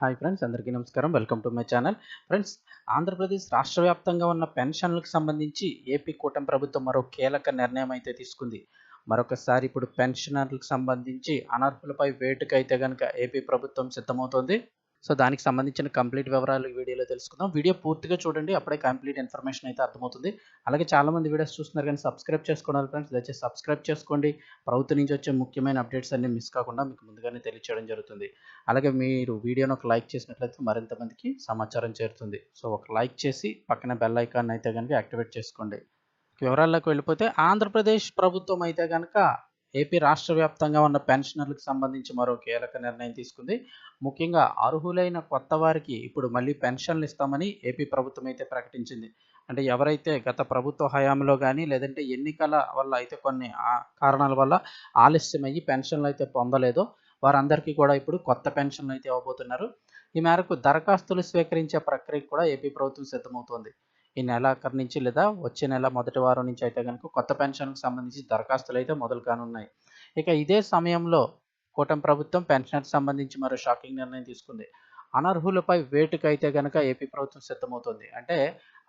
Hi friends అందరికీ నమస్కారం. Welcome to my channel. Friends Andhra Pradesh రాష్ట్ర వ్యాప్తంగా ఉన్న పెన్షన్లకు సంబంధించి ఏపీ కూటమి ప్రభుత్వం మరో కీలక నిర్ణయం అయితే తీసుకుంది. మరొకసారి ఇప్పుడు పెన్షనర్లకు సంబంధించి అనర్హులపై వేటుకైతే కనుక ఏపీ ప్రభుత్వం సిద్ధమవుతోంది. సో దానికి సంబంధించిన కంప్లీట్ వివరాలు ఈ వీడియోలో తెలుసుకుందాం. వీడియో పూర్తిగా చూడండి అప్పుడే కంప్లీట్ ఇన్ఫర్మేషన్ అయితే అర్థమవుతుంది. అలాగే చాలా మంది వీడియోస్ చూస్తున్నారు కానీ సబ్స్క్రైబ్ చేసుకోవాలి ఫ్రెండ్స్ దయచేసి సబ్స్క్రైబ్ చేసుకోండి. ప్రభుత్వం నుంచి వచ్చే ముఖ్యమైన అప్డేట్స్ అన్ని మిస్ కాకుండా మీకు ముందుగానే తెలియచేయడం జరుగుతుంది. అలాగే మీరు వీడియోను ఒక లైక్ చేసినట్లయితే మరింత మందికి సమాచారం చేరుతుంది. సో ఒక లైక్ చేసి పక్కన బెల్ ఐకాన్ అయితే కనుక యాక్టివేట్ చేసుకోండి. వివరాల్లోకి వెళ్ళిపోతే ఆంధ్రప్రదేశ్ ప్రభుత్వం అయితే కనుక ఏపీ రాష్ట్ర వ్యాప్తంగా ఉన్న పెన్షనర్లకు సంబంధించి మరో కీలక నిర్ణయం తీసుకుంది. ముఖ్యంగా అర్హులైన కొత్త వారికి ఇప్పుడు మళ్ళీ పెన్షన్లు ఇస్తామని ఏపీ ప్రభుత్వం అయితే ప్రకటించింది. అంటే ఎవరైతే గత ప్రభుత్వ హయాంలో కానీ లేదంటే ఎన్నికల వల్ల అయితే కొన్ని కారణాల వల్ల ఆలస్యమయ్యి పెన్షన్లు అయితే పొందలేదో వారందరికీ కూడా ఇప్పుడు కొత్త పెన్షన్లు అయితే ఇవ్వబోతున్నారు. ఈ మేరకు దరఖాస్తులు స్వీకరించే ప్రక్రియకు కూడా ఏపీ ప్రభుత్వం సిద్ధమవుతోంది. ఈ నెలాఖరు నుంచి లేదా వచ్చే నెల మొదటి వారం నుంచి అయితే కనుక కొత్త పెన్షన్కి సంబంధించి దరఖాస్తులు అయితే మొదలు కానున్నాయి ఇక ఇదే సమయంలో కూటమి ప్రభుత్వం పెన్షన్కి సంబంధించి మరో షాకింగ్ నిర్ణయం తీసుకుంది. అనర్హులపై వేటుకు అయితే కనుక ఏపీ ప్రభుత్వం సిద్ధమవుతుంది. అంటే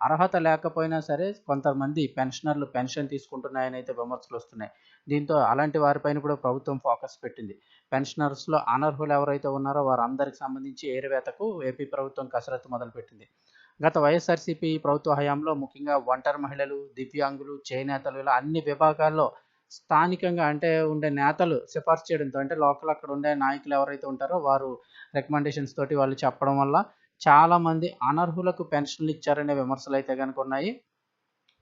అర్హత లేకపోయినా సరే కొంతమంది పెన్షనర్లు పెన్షన్ తీసుకుంటున్నాయని అయితే విమర్శలు వస్తున్నాయి. దీంతో అలాంటి వారిపైన కూడా ప్రభుత్వం ఫోకస్ పెట్టింది. పెన్షనర్స్లో అనర్హులు ఎవరైతే ఉన్నారో వారందరికి సంబంధించి ఏరువేతకు ఏపీ ప్రభుత్వం కసరత్తు మొదలుపెట్టింది. గత వైఎస్ఆర్సీపీ ప్రభుత్వ హయాంలో ముఖ్యంగా ఒంటరి మహిళలు దివ్యాంగులు చేనేతలు ఇలా అన్ని విభాగాల్లో స్థానికంగా అంటే ఉండే నేతలు సిఫార్సు చేయడంతో అంటే లోకల్ అక్కడ ఉండే నాయకులు ఎవరైతే ఉంటారో వారు రికమెండేషన్స్ తోటి వాళ్ళు చెప్పడం వల్ల చాలామంది అనర్హులకు పెన్షన్లు ఇచ్చారనే విమర్శలు అయితే కనుక ఉన్నాయి.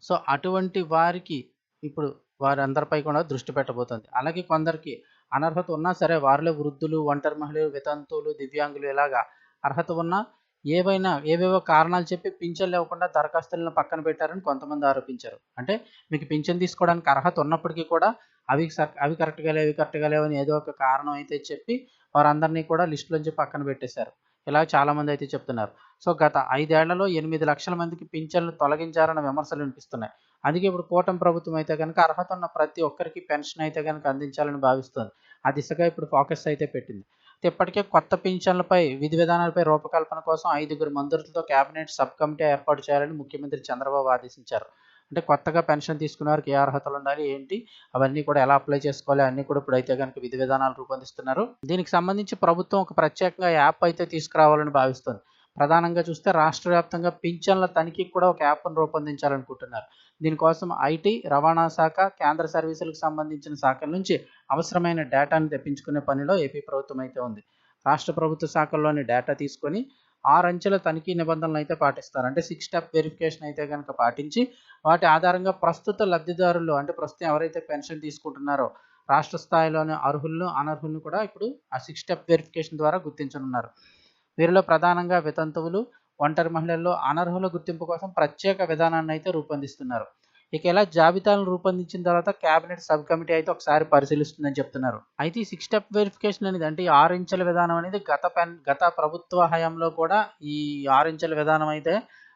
సో అటువంటి వారికి ఇప్పుడు వారందరిపై కూడా దృష్టి పెట్టబోతుంది. అలాగే కొందరికి అనర్హత ఉన్నా సరే వారిలో వృద్ధులు ఒంటరి మహిళలు వితంతువులు దివ్యాంగులు ఇలాగా అర్హత ఉన్నా ఏవైనా ఏవేవో కారణాలు చెప్పి పింఛన్ లేకుండా దరఖాస్తులను పక్కన పెట్టారని కొంతమంది ఆరోపించారు. అంటే మీకు పింఛన్ తీసుకోవడానికి అర్హత ఉన్నప్పటికీ కూడా అవి సర్- అవి కరెక్ట్గా లేవు కరెక్ట్గా లేవు అని ఏదో ఒక కారణం అయితే చెప్పి వారందరినీ కూడా లిస్టులోంచి పక్కన పెట్టేశారు. ఇలా చాలా మంది అయితే చెప్తున్నారు. సో గత ఐదేళ్ళలో ఎనిమిది లక్షల మందికి పింఛన్లు తొలగించారన్న విమర్శలు వినిపిస్తున్నాయి. అందుకే ఇప్పుడు కూటమి ప్రభుత్వం అయితే కనుక అర్హత ఉన్న ప్రతి ఒక్కరికి పెన్షన్ అయితే కనుక అందించాలని భావిస్తుంది. ఆ దిశగా ఇప్పుడు ఫోకస్ అయితే పెట్టింది. ఇప్పటికే కొత్త పింఛన్లపై విధి విధానాలపై రూపకల్పన కోసం ఐదుగురు మంత్రులతో కేబినెట్ సబ్ కమిటీ ఏర్పాటు చేయాలని ముఖ్యమంత్రి చంద్రబాబు ఆదేశించారు. అంటే కొత్తగా పెన్షన్ తీసుకునే వారికి ఏ అర్హతలు ఉండాలి ఏంటి అవన్నీ కూడా ఎలా అప్లై చేసుకోవాలి అన్నీ కూడా ఇప్పుడు అయితే కనుక విధి విధానాలు రూపొందిస్తున్నారు. దీనికి సంబంధించి ప్రభుత్వం ఒక ప్రత్యేకంగా యాప్ అయితే తీసుకురావాలని భావిస్తుంది. ప్రధానంగా చూస్తే రాష్ట్ర వ్యాప్తంగా పింఛన్ల తనిఖీకి కూడా ఒక యాప్ను రూపొందించాలనుకుంటున్నారు. దీనికోసం ఐటీ రవాణా శాఖ కేంద్ర సర్వీసులకు సంబంధించిన శాఖల నుంచి అవసరమైన డేటాను తెప్పించుకునే పనిలో ఏపీ ప్రభుత్వం అయితే ఉంది. రాష్ట్ర ప్రభుత్వ శాఖల్లోని డేటా తీసుకొని ఆరు అంచెల తనిఖీ నిబంధనలు అయితే పాటిస్తారు. అంటే సిక్స్ స్టెప్ వెరిఫికేషన్ అయితే కనుక పాటించి వాటి ఆధారంగా ప్రస్తుత లబ్ధిదారులు అంటే ప్రస్తుతం ఎవరైతే పెన్షన్ తీసుకుంటున్నారో రాష్ట్ర స్థాయిలోని అర్హులను అనర్హులను కూడా ఇప్పుడు ఆ సిక్స్ స్టెప్ వెరిఫికేషన్ ద్వారా గుర్తించనున్నారు. వీరిలో ప్రధానంగా వితంతువులు ఒంటరి మహిళల్లో అనర్హుల గుర్తింపు కోసం ప్రత్యేక విధానాన్ని అయితే రూపొందిస్తున్నారు. ఇక ఇలా జాబితాలను రూపొందించిన తర్వాత కేబినెట్ సబ్ కమిటీ అయితే ఒకసారి పరిశీలిస్తుందని చెప్తున్నారు. అయితే ఈ సిక్స్ స్టెప్ వెరిఫికేషన్ అనేది అంటే ఈ ఆరు విధానం అనేది గత పెన్ గత ప్రభుత్వ హయాంలో కూడా ఈ ఆరు విధానం అయితే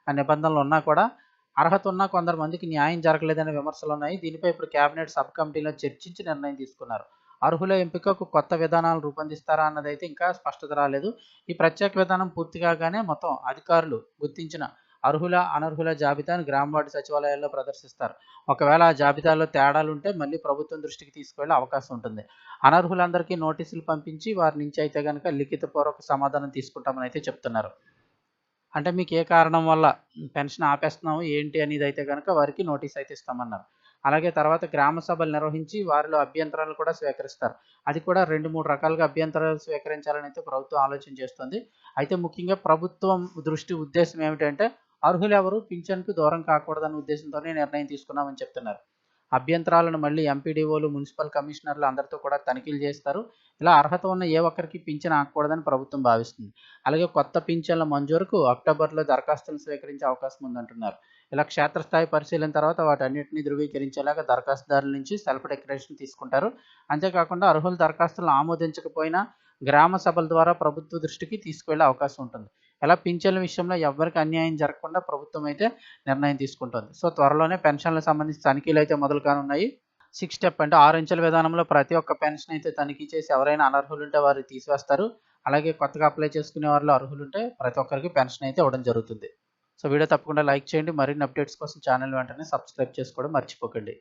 ఆ నిబంధనలు ఉన్నా కూడా అర్హత ఉన్న కొందరు మందికి న్యాయం జరగలేదనే విమర్శలు ఉన్నాయి. దీనిపై ఇప్పుడు కేబినెట్ సబ్ కమిటీలో చర్చించి నిర్ణయం తీసుకున్నారు. అర్హుల ఎంపికకు కొత్త విధానాలు రూపొందిస్తారా అన్నదైతే ఇంకా స్పష్టత రాలేదు. ఈ ప్రత్యేక విధానం పూర్తి కాగానే మొత్తం అధికారులు గుర్తించిన అర్హుల అనర్హుల జాబితాను గ్రామ వార్డు సచివాలయాల్లో ప్రదర్శిస్తారు. ఒకవేళ ఆ జాబితాలో తేడాలు ఉంటే మళ్ళీ ప్రభుత్వం దృష్టికి తీసుకువెళ్ళే అవకాశం ఉంటుంది. అనర్హులందరికీ నోటీసులు పంపించి వారి నుంచి అయితే కనుక లిఖితపూర్వక సమాధానం తీసుకుంటామని అయితే చెప్తున్నారు. అంటే మీకు ఏ కారణం వల్ల పెన్షన్ ఆపేస్తున్నాము ఏంటి అనేది అయితే కనుక వారికి నోటీస్ అయితే ఇస్తామన్నారు. అలాగే తర్వాత గ్రామ సభలు నిర్వహించి వారిలో అభ్యంతరాలు కూడా స్వీకరిస్తారు. అది కూడా రెండు మూడు రకాలుగా అభ్యంతరాలు స్వీకరించాలని అయితే ప్రభుత్వం ఆలోచన చేస్తుంది. అయితే ముఖ్యంగా ప్రభుత్వం దృష్టి ఉద్దేశం ఏమిటంటే అర్హులు ఎవరు? పింఛన్కు దూరం కాకూడదన్న ఉద్దేశంతోనే నిర్ణయం తీసుకున్నామని చెప్తున్నారు. అభ్యంతరాలను మళ్ళీ ఎంపీడీఓలు మున్సిపల్ కమిషనర్లు అందరితో కూడా తనిఖీలు చేస్తారు. ఇలా అర్హత ఉన్న ఏ ఒక్కరికి పింఛన్ ఆకూడదని ప్రభుత్వం భావిస్తుంది. అలాగే కొత్త పింఛన్ల మంజూరుకు అక్టోబర్లో దరఖాస్తులు స్వీకరించే అవకాశం ఉందంటున్నారు. ఇలా క్షేత్రస్థాయి పరిశీలన తర్వాత వాటన్నిటిని ధృవీకరించేలాగా దరఖాస్తుదారుల నుంచి సెల్ఫ్ డెక్లరేషన్ తీసుకుంటారు. అంతేకాకుండా అర్హుల దరఖాస్తులను ఆమోదించకపోయినా గ్రామ సభల ద్వారా ప్రభుత్వ దృష్టికి తీసుకువెళ్ళే అవకాశం ఉంటుంది. ఇలా పింఛన్ల విషయంలో ఎవరికి అన్యాయం జరగకుండా ప్రభుత్వం అయితే నిర్ణయం తీసుకుంటుంది. సో త్వరలోనే పెన్షన్లకు సంబంధించి తనిఖీలు అయితే మొదలు కానున్నాయి. సిక్స్ స్టెప్ అంటే ఆరు అంచెల విధానంలో ప్రతి ఒక్క పెన్షన్ అయితే తనిఖీ చేసి ఎవరైనా అనర్హులు ఉంటే వారు తీసివేస్తారు. అలాగే కొత్తగా అప్లై చేసుకునే వాళ్ళు అర్హులు ఉంటే ప్రతి ఒక్కరికి పెన్షన్ అయితే ఇవ్వడం జరుగుతుంది. సో వీడియో తప్పకుండా లైక్ చేయండి. మరిన్ని అప్డేట్స్ కోసం ఛానల్ వెంటనే సబ్స్క్రైబ్ చేసుకోవడం మర్చిపోకండి.